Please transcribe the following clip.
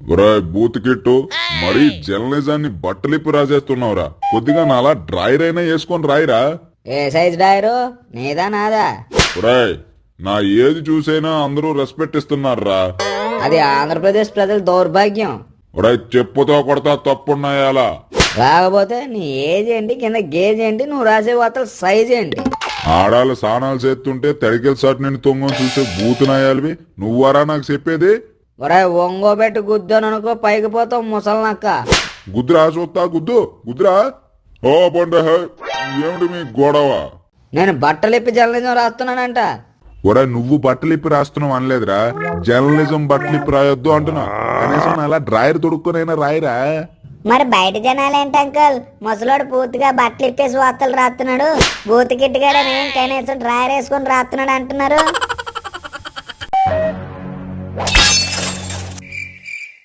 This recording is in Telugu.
ఒరాయ్ బూత్ కిట్టు మరీ జర్నలిజాన్ని బట్టలిప్పి రాసేస్తున్నావురా. కొద్దిగా నాలా డ్రైర్ అయినా వేసుకొని రాయిరా. ఏ సైజ్ డాయరు నీదా నాదా? ఒరాయ్ నా ఏది చూసైనా అందరూ రెస్పెక్ట్ ఇస్తున్నారా అది ఆంధ్రప్రదేశ్ ప్రజల దౌర్భాగ్యం. ఒరాయ్ చెప్పుతో కొడతా తప్పున్నాయాలా లేకపోతే నీ ఏజ్ ఏంటి? కింద గేజ్ ఏంటి? నువ్వు రాసే వార్తల సైజ్ ఏంటి? ఆడాలు సానాలు చేస్తుంటే తడికెల సాట్ నేను తొంగని చూసే బూతునాయాలివి. నువ్వారా నాకు చెప్పేది? ఒరే ఒంగోబెట్టి గుద్దాను అనుకో పైకి పోతావు ముసలనక్క. గుద్దురా చూస్తా గుద్దు గుద్దురా? ఓ పండ ఏమిటి మీ గొడవ? నేను బట్టలు ఇప్పి జర్నలిజం రాస్తున్నానంట. ఒరా నువ్వు బట్టలిప్పి రాస్తున్నావు అనలేదురా. జర్నలిజం బట్టలిప్పి రాయొద్దు అంటున్నా. కనీసం అలా డ్రాయర్ తొడుక్కొనైనా రాయరా. మరి బయట జనాలేంటి అంకుల్? ముసలోడు పూర్తిగా బట్టలు ఇప్పేసి వార్తలు రాస్తున్నాడు బూత్ కిట్టుగాడని కనీసం డ్రైవర్ వేసుకొని రాస్తున్నాడు అంటున్నారు.